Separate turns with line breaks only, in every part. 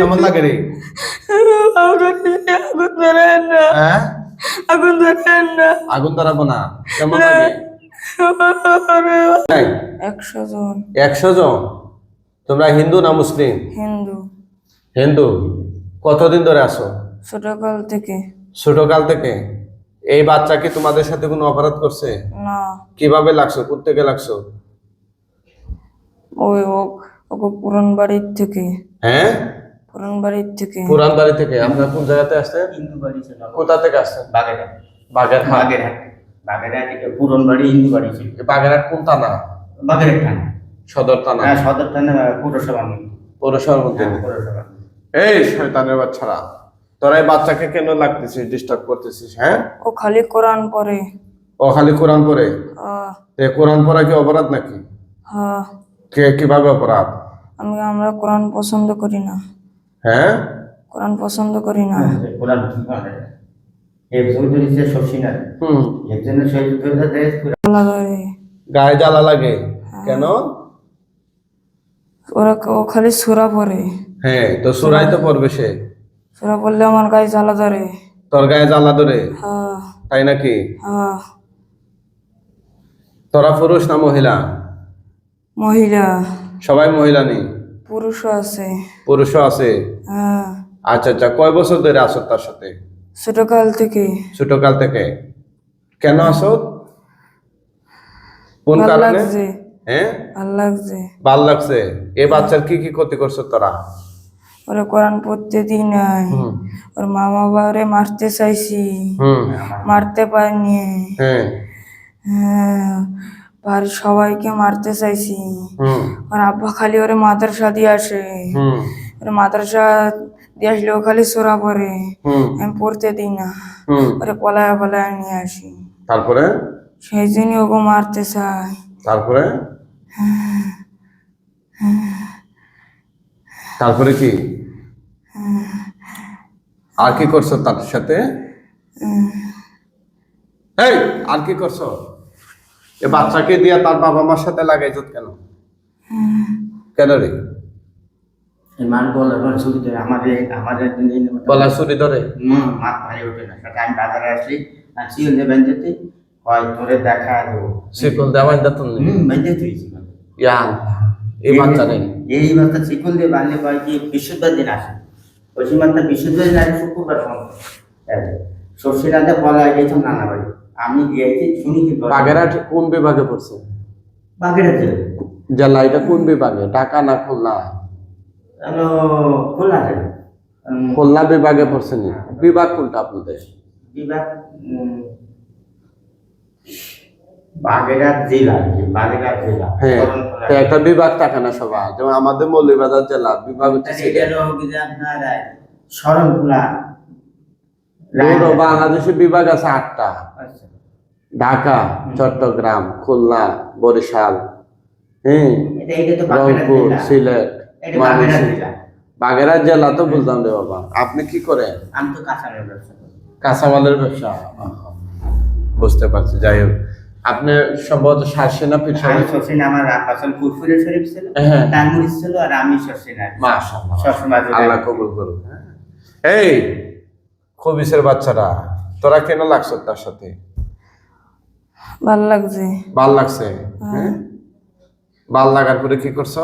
কেমন লাগে রে?
আগুন ধরেন না।
হ্যাঁ?
আগুন ধরেন না।
আগুন ধরাবো না। কেমন লাগে?
একশো জন।
একশো জন? তোমরা হিন্দু না মুসলিম?
হিন্দু।
হিন্দু? কতদিন ধরে আসো
ছোটকাল থেকে।
ছোটকাল থেকে? এই বাচ্চা কি তোমাদের সাথে কোনো অপরাধ করছে?
না।
কীভাবে লাগছো? কোথেকে লাগছো?
ওই ও ওকে পুরান বাড়ির থেকে।
হ্যাঁ?
পুরান বাড়ির থেকে।
পুরান বাড়ি থেকে? আপনার কোন জায়গাতে আসছেন?
হিন্দু বাড়ি ছিল।
কোথা থেকে আসছেন?
বাগেরহাট।
বাগেরহাট।
বাগেরহাট। বাগেরহাট থেকে পুরন বাড়ি হিন্দু বাড়ি ছিল।
বাগেরহাট কোন থানা?
বাগেরহাট থানা।
সদর থানা।
হ্যাঁ সদর থানা পৌরসভা
পৌরসভার মধ্যে।
পৌরসভা
এই শয়তানের বাচ্চারা তোরা এই বাচ্চাকে কেন লাগতেছিস ডিস্টার্ব করতেছিস হ্যাঁ?
ও খালি কোরআন পড়ে।
ও খালি কোরআন পড়ে?
আহ,
এ কোরআন পড়া কি অপরাধ নাকি?
হ্যাঁ।
কে কীভাবে অপরাধ?
আমি আমরা কোরআন পছন্দ করি না।
হ্যাঁ?
কোরআন পছন্দ করি না।
কোরআন এই চৌধুরী যে শশীনার
হুম।
এর জন্য শহীদ করে দেয়
আল্লাহ ধরে।
গায়ে জ্বালা লাগে। কেন?
ওরা ও খালি সুরা পড়ে।
হ্যাঁ তো সুরাই তো পড়বে সে।
সুরা পড়লে আমার গায়ে জ্বালা ধরে।
তোর গায়ে জ্বালা ধরে?
হ্যাঁ।
তাই নাকি?
হ্যাঁ।
তোরা পুরুষ না মহিলা?
মহিলা।
সবাই মহিলা নেই।
পুরুষও আছে।
পুরুষও আছে?
হ্যাঁ।
আচ্ছা আচ্ছা কয় বছর ধরে আসো তার সাথে?
ছোটকাল থেকে।
ছোটকাল থেকে। কেন আসো কোন কারণে? হ্যাঁ?
ভালো লাগছে।
ভালো লাগছে। এ বাচ্চার কি কি ক্ষতি করছ তোরা?
ওরা কোরআন পড়তে দিই নাই। ওর মা বাবারে মারতে চাইছি। মারতে পারিনি।
হ্যাঁ।
হ্যাঁ বাড়ির সবাইকে মারতে চাইছি। ওর আব্বা খালি ওরে মাদ্রাসা দিয়ে আসে। ওরে মাদ্রাসা দিয়ে আসলে ও খালি সোরা
হুম।
আমি পড়তে দিই না। ওরে পলায় পলায় নিয়ে আসি।
তারপরে?
সেই জন্যই ওকে মারতে চাই
তারপরে? তারপরে কি? আর কি করছ তার সাথে? এই আর কি করছ? এ বাচ্চাকে দিয়া তার বাবা মার সাথে লাগাইছ কেন? কেন রে?
মান বল আমার ছুটি ধরে আমাদের আমাদের
গলা ছুরি ধরে?
হুম মাথা ভারী ওঠে না। সেটা আমি বাজারে হয় তোরে দেখা দেবো।
শিকল দেওয়াই দিত
হুম বেঁধে তুই
ইয়া এই বাচ্চা নেই
এই মাত্রা চিকুন দিয়ে বাঁধলে কয় কি বৃহস্পতিবার দিন আসে। ওই মাত্রা বৃহস্পতিবার দিন আসে শুক্রবার ফোন সর্ষে রাতে বলা গেছিলাম নানা বাড়ি। আমি কি
বাগেরহাট কোন বিভাগে পড়ছে?
বাগেরহাট। জেলা
জেলা এটা কোন বিভাগে? ঢাকা না খুলনা?
হ্যালো খোলা জেলা।
খুলনা বিভাগে পড়ছে নি। বিভাগ কোনটা আপনাদের?
বিভাগ বাগেরহাট জেলা বাগেরহাট জেলা।
হ্যাঁ তো একটা বিভাগ থাকে না সবাই যেমন আমাদের মৌলভীবাজার জেলা বিভাগ হচ্ছে
শরণখোলা
বাংলাদেশে বিভাগ আছে আটটা।
আচ্ছা।
ঢাকা চট্টগ্রাম খুলনা বরিশাল হ্যাঁ রংপুর সিলেট ময়মনসিংহ।
জেলা।
তো বুঝলাম রে বাবা। আপনি কি করেন। কাঁচামালের ব্যবসা বুঝতে পারছি। যাই হোক আপনি সম্ভবত শাসেনা পিছনে
শশীন আমার ফুরফুরে শরীফ ছিল।
হ্যাঁ।
ছিল আর আমি কি।
মাশাআল্লাহ।
সবসময়
আল্লাহ কবুল করুন। এই খবিসের বাচ্চারা তোরা কেন লাগছো তার সাথে?
ভালো লাগছে।
ভালো লাগছে? হ্যাঁ। ভালো লাগার পরে কি করছ?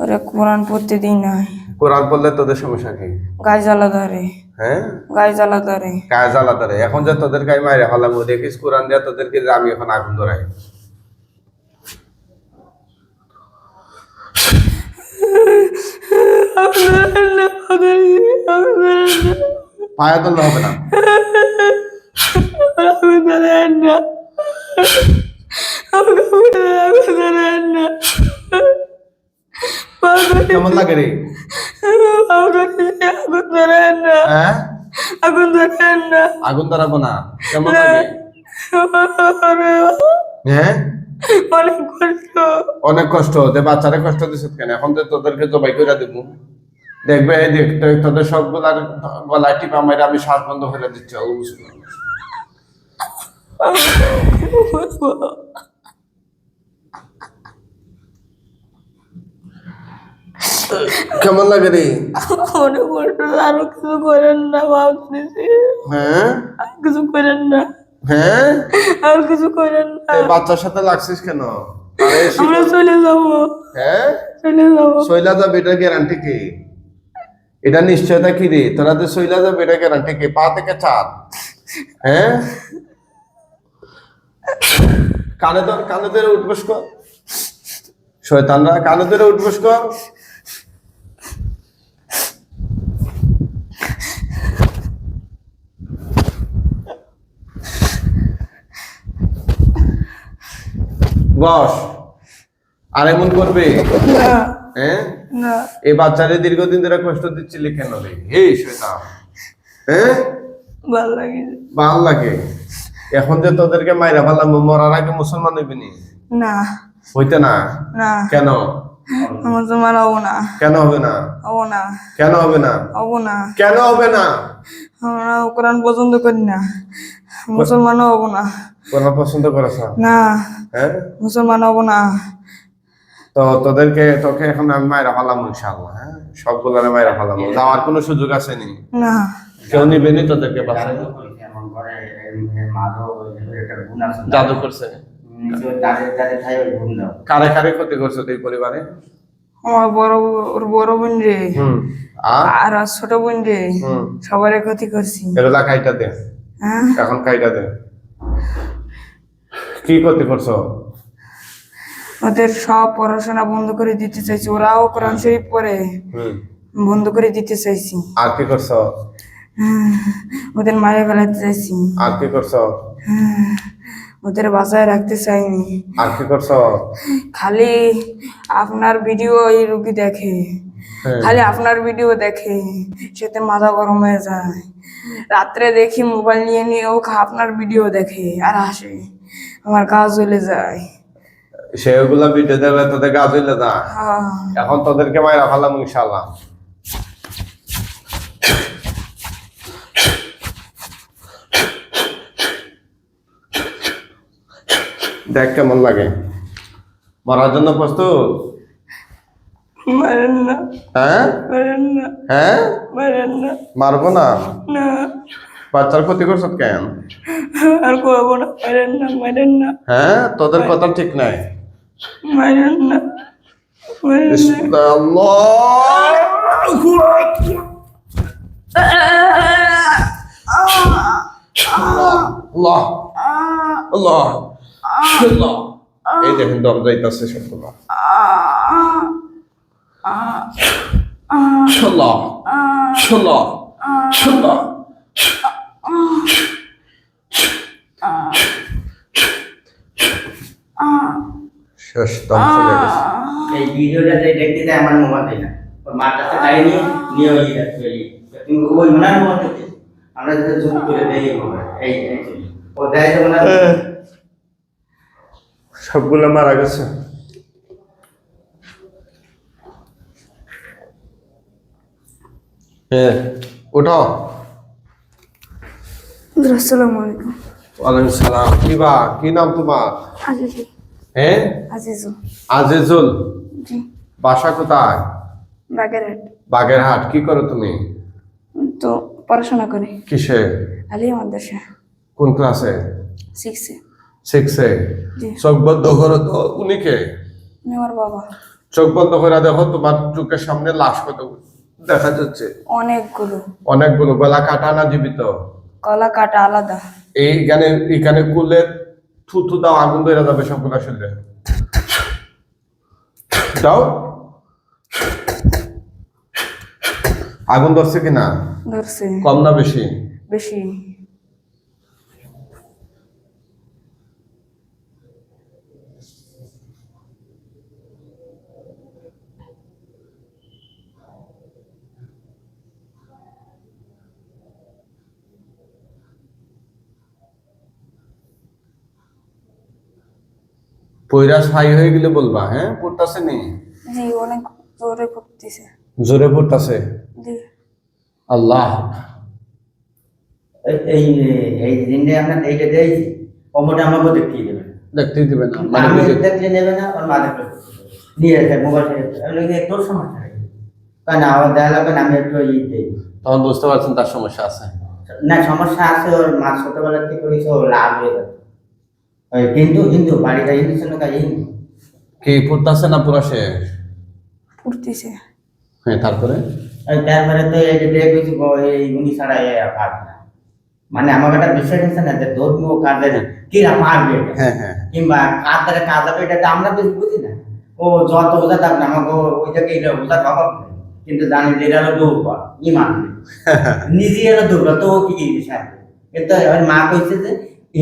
ওরে কোরআন পড়তে দিই নাই
কোরআন পড়লে তোদের সমস্যা কি?
গায়ে জ্বালা ধরে।
হ্যাঁ?
গায়ে জ্বালা ধরে।
কাজ আলাদা রে এখন যে তোদের গায়ে মারে হলাম দেখিস কোরআন দিয়ে তোদেরকে যে আমি এখন আগুন ধরাই। পায়া ধরলে হবে না। হ্যাঁ? হ্যাঁ?
অনেক কষ্ট।
অনেক কষ্ট বাচ্চারা কষ্ট দিচ্ছে কেন? এখন তো তোদেরকে জবাই করে দেব। দেখবে, এই দেখ তো- তোদের সবগুলার গলায় টিপা মেরে আমি শ্বাস বন্ধ করে দিচ্ছি। কেমন লাগে রে?
অনেক কষ্ট আরও কিছু করেন না ভাবতেছি।
হ্যাঁ?
আর কিছু করেন না।
হ্যাঁ?
আর কিছু করেন না।
বাচ্চার সাথে লাগছিস কেন?
আমরা চলে যাব।
হ্যাঁ?
চলে যাব।
সইলা যাবে এটা গ্যারান্টি কি? এটা নিশ্চয়তা কি রে? তোরা যে সইলা যাবে এটা গ্যারান্টি কি? পা থেকে চাঁদ হ্যাঁ? কানে ধর কানে ধরে উঠবস কর। শয়তানরা কানে ধরে উঠবস কর। বস আর এমন করবে? হ্যাঁ? এই বাচ্চারে দীর্ঘদিন ধরে কষ্ট দিচ্ছিলি কেন রে? হে শয়তান। হ্যাঁ?
ভালো লাগে।
ভালো লাগে। এখন যে তোদেরকে মাইরা ফেলাম মরার আগে মুসলমান হইবি নি?
না।
হইতে না?
না।
কেন?
তোমার হব না।
কেন হবে না?
হব না।
কেন হবে না?
হব না।
কেন হবে না?
আমরা কোরআন পছন্দ করি না। মুসলমানও হব না।
কোরআন পছন্দ করেছ
না?
হ্যাঁ?
মুসলমান হব না।
তো তোদেরকে তোকে এখন আমি মাইরা ফেলাম ইনশাল্লাহ হ্যাঁ? সবগুলারে মাইরা ফেলাম। যাওয়ার কোনো সুযোগ আছে নি?
না।
কেউ নিবে নি তোদেরকে বাসায়
করে এম- এম মাদক একটা গুণ আছে
জাদু করছে।
নিচে দাঁড়িয়ে দাঁড়িয়ে খাই ওই গুণ দাও
কারে কারে ক্ষতি করছে তুই পরিবারে?
আমার বড় ওর বড় বোন রে।
আর?
আর ছোট বোন রে।
হুম।
ক্ষতি করছি।
এগুলা কাইটা দে।
হ্যাঁ?
এখন কাইটা দে। কি ক্ষতি করছ?
ওদের সব পড়াশোনা বন্ধ করে দিতে চাইছি। ওরাও কোরআন শরীফ পড়ে। বন্ধ করে দিতে চাইছি।
আর কি করছ?
ওদের মারে ফেলাতে চাইছি
আর কি করছ?
ওদের বাসায় রাখতে চাইনি।
আর কি করছ?
খালি আপনার ভিডিও এই রুগী দেখে।
হ্যাঁ।
খালি আপনার ভিডিও দেখে। সেতে মাথা গরম হয়ে যায়। রাত্রে দেখি মোবাইল নিয়ে নিয়ে ও খা- আপনার ভিডিও দেখে আর আসে। আমার কাজ চলে যায়।
সেগুলা ভিডিও দেখলে তোদের গাছ হইলে না এখন তোদেরকে মাইরা ফেলাম ইনশাল্লাহ দেখ কেমন লাগে। মরার জন্য প্রস্তুত?
না।
হ্যাঁ?
মারেন না।
হ্যাঁ?
মারেন না।
মারবো না?
না।
বাচ্চার ক্ষতি করছ কেন?
আর করব না। মারেন না মারেন না।
হ্যাঁ? তোদের কথা ঠিক নাই।
মারেন না। মারেন না।
আল্লাহ আল্লাহ। আল্লাহ। এই দেখেন দম যাইতাছে সবগুলো। আল্লাহ আল্লাহ আল্লাহ শেষ দম চলে গেছে।
এই ভিডিওটা যে দেখতে যায় আমার মোবাইল না ওর মার কাছে গাড়ি নিয়ে নিয়ে ওই চলি তুমি ওই মনে মোবাইল আমরা যদি জুম করে দেই এই এই এই ও দেয়
সবগুলো মারা গেছে। হ্যাঁ
আসসালামু আলাইকুম।
ওয়ালাইকুম সালাম। কি বা কি নাম তোমার? হ্যাঁ
আজিজু।
আজিজুল।
জি।
বাসা কোথায়?
বাগেরহাট।
বাগেরহাট কি করো তুমি?
তো পড়াশোনা করি।
কিসে?
আলিয়া মাদ্রাসা।
কোন ক্লাসে?
সিক্সে জি।
চোখ বন্ধ করো তো উনি কে
আমার বাবা।
চোখ বন্ধ করে দেখো তোমার চোখের সামনে লাশ কত দেখা যাচ্ছে।
অনেকগুলো।
অনেকগুলো গলা কাটা না জীবিত?
কলা কাটা আলাদা।
এইখানে এখানে কুলে থুতু দাও আগুন ধরে যাবে সবগুলো শরীরে। দাও। আগুন ধরছে কিনা?
ধরছে।
কম না বেশি?
বেশি।
পয়রা ছাই হয়ে গেলে বলবা হ্যাঁ? পড়তাছে নি?
জি অনেক জোরে পড়তেছে।
জোরে পড়তাছে?
জি।
আল্লাহ।
এই- এই এইটা দেই অমরটা আমাকে দেখিয়ে দেবে?
দেখতেই দিবে না মানে
দেখলে নেবে না ওর মা দেখলে নিয়ে মোবাইল তোর সমস্যা কারণ দেখা লাগবে আমি একটু ই দিই।
তখন বুঝতে পারছেন তার সমস্যা আছে।
না সমস্যা আছে ওর মা ছোটবেলা থেকে করেছে লাভ হয়ে ওই হিন্দু হিন্দু বাড়িটা হিন্দু ছিল কাজ হিন্দু?
কি পড়তেছে না পুরো শেষ
ফুটতেছে।
হ্যাঁ তারপরে?
তারপরে তো এই যে এই উনি ছাড়া এ পারবে না। মানে আমার একটা বিষয় হচ্ছে না যে কিরা পারবে এটা।
হ্যাঁ হ্যাঁ।
কিংবা কাজ দ্বারা কাজ হবে এটা তো আমরা বেশ বুঝি না। ও যত বোঝা থাক না আমাকে ওই জায়গায় এটা বোঝার অভাব নেই কিন্তু জানি যে এটা হলো দুর্বল ইমান নেই। নিজে এলো দুর্বল তো কি কি সাথে কিন্তু আমার মা কইছে যে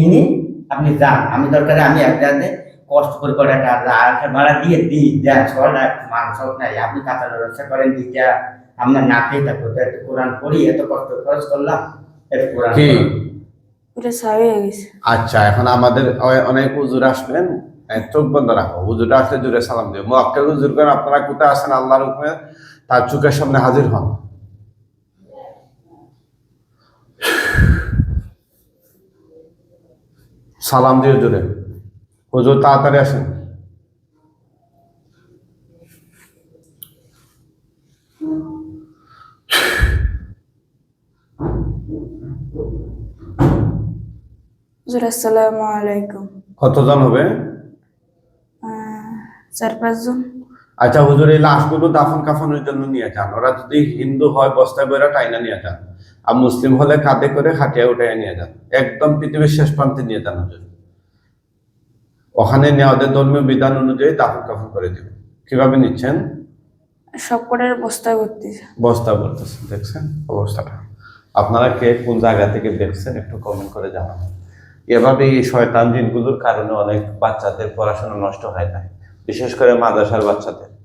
ইনি আপনি যান। আমি দরকারে আমি একসাথে কষ্ট করে করে একটা আরেকটা ভাড়া দিয়ে দিই। দেন সব না মানুষ হোক নাই। আপনি কাঁচা ব্যবসা করেন দিটা আমরা না খেয়ে থাকব। তো একটু কোরআন পড়ি এত কষ্ট খরচ করলাম একটু কোরআন
আচ্ছা এখন আমাদের অনেক হুজুর আসবেন। এ, চোখ বন্ধ রাখো। হুজুরটা আসলে জুড়ে সালাম দিও। মক্কেল হুজুর করেন আপনারা কোথায় আছেন আল্লাহর হুকুমে তার চোখের সামনে হাজির হন। সালাম দিয়ে জুড়ে হুজুর তাড়াতাড়ি আসেন।
আসসালামু আলাইকুম।
কতজন হবে?
চার পাঁচজন।
আচ্ছা হুজুর এই লাশগুলো দাফন কাফনের জন্য নিয়ে যান। ওরা যদি হিন্দু হয় বস্তায় বইরা টাইনা নিয়ে যান। আর মুসলিম হলে কাঁধে করে খাটিয়া উঠে নিয়ে যান। একদম পৃথিবীর শেষ প্রান্তে নিয়ে যান হুজুর। ওখানে নেওয়াদের ধর্মীয় বিধান অনুযায়ী দাফন কাফন করে দেবেন। কীভাবে নিচ্ছেন?
সব কটার বস্তায় ভর্তিছে
বস্তা বলতেছেন দেখছেন অবস্থাটা? আপনারা কে কোন জায়গা থেকে দেখছেন একটু কমেন্ট করে জানাবেন। এভাবে এই শয়তান জিনগুলোর কারণে অনেক বাচ্চাদের পড়াশোনা নষ্ট হয়ে যায় বিশেষ করে মাদ্রাসার বাচ্চাদের।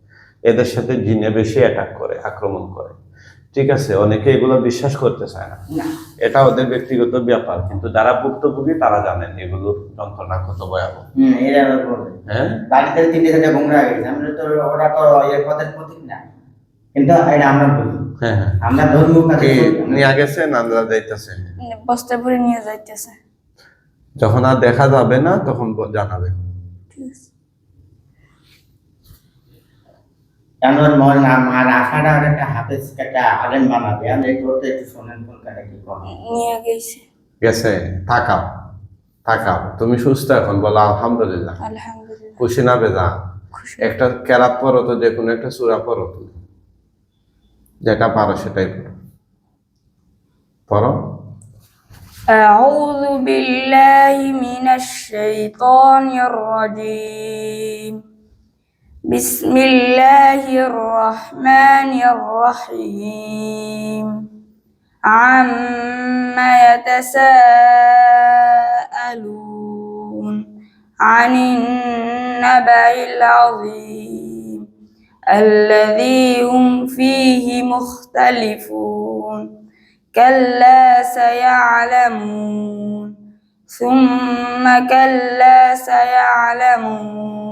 এদের সাথে জিনে বেশি অ্যাটাক করে আক্রমণ করে। ঠিক আছে অনেকে এগুলো বিশ্বাস করতে চায় না। এটা ওদের ব্যক্তিগত ব্যাপার কিন্তু যারা ভুক্তভোগী তারা জানেন এগুলোর যন্ত্রণা কত ভয়াবহ। হ্যাঁ?
বাড়িতে তিনটে চারটে গোমরা গেছে আমরা তো ওরা তো এর পথের প্রতীক না। কিন্তু এটা আমরা বুঝি
হ্যাঁ হ্যাঁ।
আমরা ধর্মীয় কাজে
কি
করি, আমরা-
নিয়ে গেছে নান্দরা যাইতেছে
বস্তায় ভরে নিয়ে যাইতেছে।
যখন আর দেখা যাবে না তখন ব- জানাবেন
ঠিক আছে
কারণ ওর মন না- মার আশাটা ওর একটা হাফেজ একটা আলেম বানাবে আমরা একটু ওর তো একটু শোনেন কোন কাটা কি করে
নিয়ে গেছে
গেছে থাকাও থাকাও তুমি সুস্থ এখন বলো আলহামদুলিল্লাহ
আলহামদুলিল্লাহ
খুশি না বেজা
খুশি
একটা ক্যারাত পরো তো যে কোনো একটা সুরা পরো তুমি যেটা পারো সেটাই পড়ো পড়ো
أعوذ بالله من الشيطان الرجيم بسم الله الرحمن الرحيم. عما يتساءلون عن النبأ العظيم الذي هم فيه مختلفون كلا سيعلمون ثم كلا سيعلمون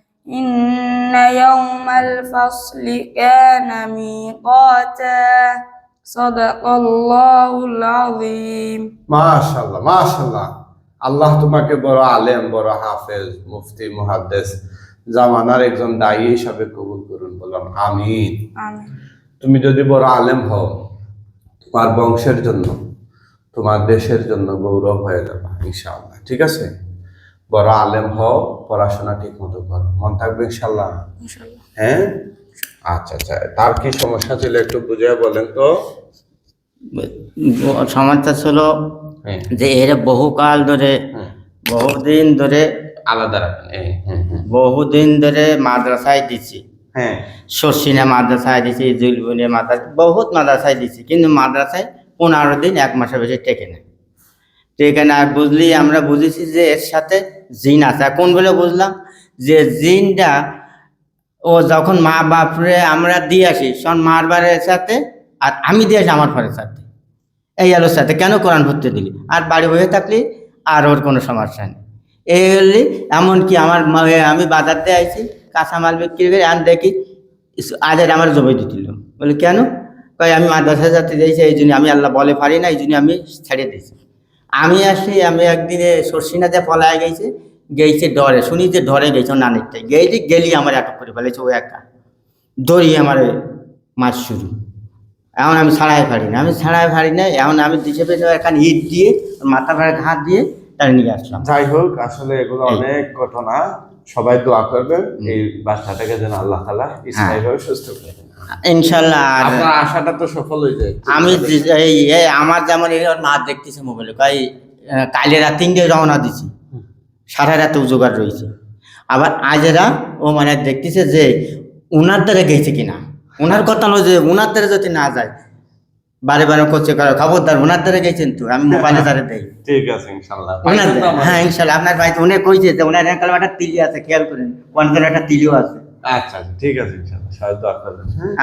إن يوم الفصل كان ميقاتا صدق الله العظيم
মাশাল্লাহ মাশাল্লাহ আল্লাহ তোমাকে বড় আলেম বড় হাফেজ মুফতি মুহাদ্দেস জামানার একজন দায়ী হিসাবে কবুল করুন বললাম আমিন
آمين
তুমি যদি বড় আলেম হও তোমার বংশের জন্য তোমার দেশের জন্য গৌরব হয়ে যাবে ইনশাআল্লাহ ঠিক আছে বড় আলেম হও পড়াশোনা ঠিক মতো করো। মন থাকবে ইনশাল্লাহ? হ্যাঁ? আচ্ছা আচ্ছা। তার কি সমস্যা ছিল একটু বুঝে বলেন তো?
সমস্যা ছিল
হ্যাঁ।
যে এর বহুকাল ধরে
হ্যাঁ।
বহুদিন ধরে
আলাদা রাখেন। হ্যাঁ,
বহুদিন ধরে মাদ্রাসায় দিছি।
হ্যাঁ।
শর্ষিনা মাদ্রাসায় দিছি জুলবুনে মাদ্রাসা বহুত মাদ্রাসায় দিছি। কিন্তু মাদ্রাসায় পনেরো দিন এক মাসের বেশি টেকে না টেকে না আর বুঝলি, আমরা বুঝেছি যে এর সাথে জিন আছে। কোন বলে বুঝলাম? যে জিনটা, ও যখন মা বাপরে আমরা দিয়ে আসি সন মার বারের সাথে আর আমি দিয়ে আসি আমার ঘরের সাথে। এই আলোর সাথে কেন কোরআন ভর্তি দিলি? আর বাড়ি বসে থাকলি, আর ওর কোনো সমস্যা নেই। এই হলি এমনকি আমার আমি বাজারতে আইছি, কাঁচামাল বিক্রি করে আর দেখি আজের আমার জমি দিছিল বলি, কেন? কই আমি মাদ্রাসা যাতে দিয়েছি এই জন্য আমি আল্লাহ বলে পারি না, এই জন্য আমি ছেড়ে দিয়েছি। আমি আসি আমি একদিনে সর্ষিনাতে পলায় গেছে গেছে ডরে শুনি যে ডরে গেছে নানিরটাই গেলি গেলি আমার আটক করে ফেলেছে ও একা। ধরি আমার মাছ শুরু। এমন আমি ছাড়াই পারি না আমি ছাড়াই পারি না এখন আমি দিশে পেছনে এখানে ইট দিয়ে মাথা ভাড়া ঘাট দিয়ে তার নিয়ে আসলাম।
যাই হোক আসলে এগুলো অনেক ঘটনা। সবাই দোয়া করবেন এই বাচ্চাটাকে যেন আল্লাহ তালা স্থায়ীভাবে সুস্থ করে
ইনশাল্লাহ আর
আপনার আশাটা তো সফল হয়ে যায়।
আমি যে- এই আমার যেমন এই মা দেখতেছে মোবাইলে কই আহ, কালে রাত তিনটে রওনা দিছি। সারা রাতে জোগাড় রয়েছে। আবার আজেরা ও মানে দেখতেছে যে উনার দ্বারা গেছে কিনা। উনার কথা নয় যে উনার দ্বারা যদি না যায় বারে বারে করছে করে খবরদার ওনার দ্বারা গেছেন তো আমি মোবাইলে দ্বারা দেই
ঠিক আছে ইনশাআল্লাহ?
হ্যাঁ ইনশাআল্লাহ আপনার ভাই তো উনি কইছে যে উনার একাল একটা তিলি আছে খেয়াল করেন ওনার একটা তিলিও আছে।
আচ্ছা আচ্ছা ঠিক আছে ইনশাআল্লাহ সাহায্য আপনাদের। হ্যাঁ।